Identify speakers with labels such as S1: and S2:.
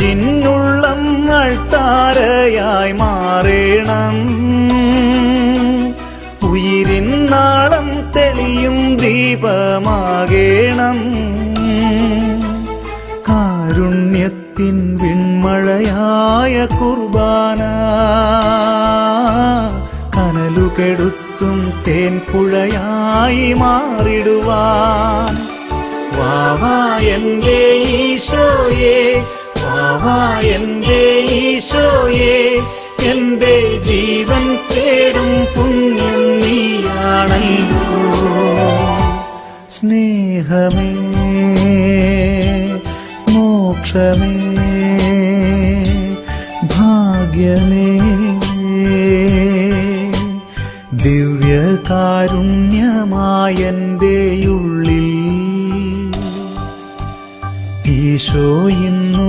S1: നെഞ്ചിനുള്ളങ്ങൾ താരയായി മാറേണം. ഉയിരിൻ നാളം തെളിയും ദീപമാകേണം. കാരുണ്യത്തിൻ വിൺമഴയായ കുർബാന കനലുകെടുത്തും തേൻപുഴയായി മാറിടുവാൻ. വാവാ എന്റെ ഈശോയെ വാവാ എന്റെ ജീവൻ തേടും പുണ്യം നീയാണല്ലോ. സ്നേഹമേ മോക്ഷമേ ഭാഗ്യമേ ഈശോ ഇന്നു